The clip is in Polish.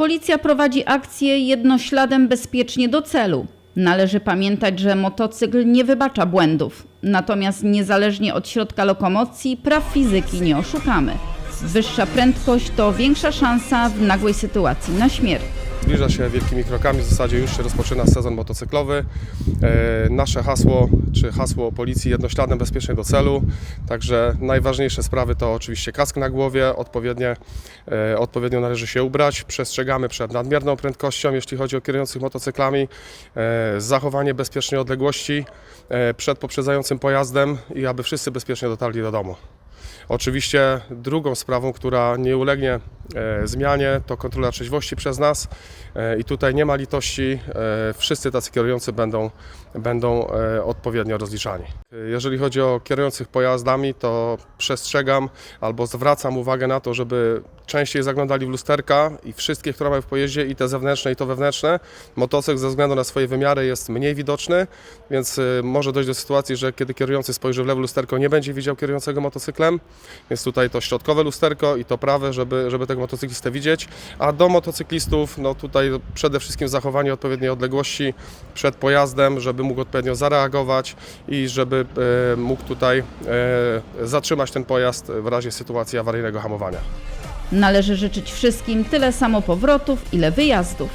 Policja prowadzi akcję jednośladem bezpiecznie do celu. Należy pamiętać, że motocykl nie wybacza błędów. Natomiast niezależnie od środka lokomocji, praw fizyki nie oszukamy. Wyższa prędkość to większa szansa w nagłej sytuacji na śmierć. Zbliża się wielkimi krokami, w zasadzie już się rozpoczyna sezon motocyklowy. E, nasze hasło, czy hasło policji jednośladem bezpiecznie do celu. Także najważniejsze sprawy to oczywiście kask na głowie, odpowiednie, e, odpowiednio należy się ubrać. Przestrzegamy przed nadmierną prędkością, jeśli chodzi o kierujących motocyklami. E, zachowanie bezpiecznej odległości przed poprzedzającym pojazdem i aby wszyscy bezpiecznie dotarli do domu. Oczywiście drugą sprawą, która nie ulegnie zmianie, to kontrola trzeźwości przez nas e, i tutaj nie ma litości. E, wszyscy tacy kierujący będą, będą e, odpowiednio rozliczani. E, Jeżeli chodzi o kierujących pojazdami, to przestrzegam albo zwracam uwagę na to, żeby częściej zaglądali w lusterka i wszystkie, które mają w pojeździe, i te zewnętrzne, i to wewnętrzne. Motocykl ze względu na swoje wymiary jest mniej widoczny, więc e, może dojść do sytuacji, że kiedy kierujący spojrzy w lewe lusterko, nie będzie widział kierującego motocyklem. Więc tutaj to środkowe lusterko i to prawe, żeby, żeby tego motocyklistę widzieć. A do motocyklistów, no tutaj przede wszystkim zachowanie odpowiedniej odległości przed pojazdem, żeby mógł odpowiednio zareagować i żeby e, mógł tutaj e, zatrzymać ten pojazd w razie sytuacji awaryjnego hamowania. Należy życzyć wszystkim tyle samo powrotów, ile wyjazdów.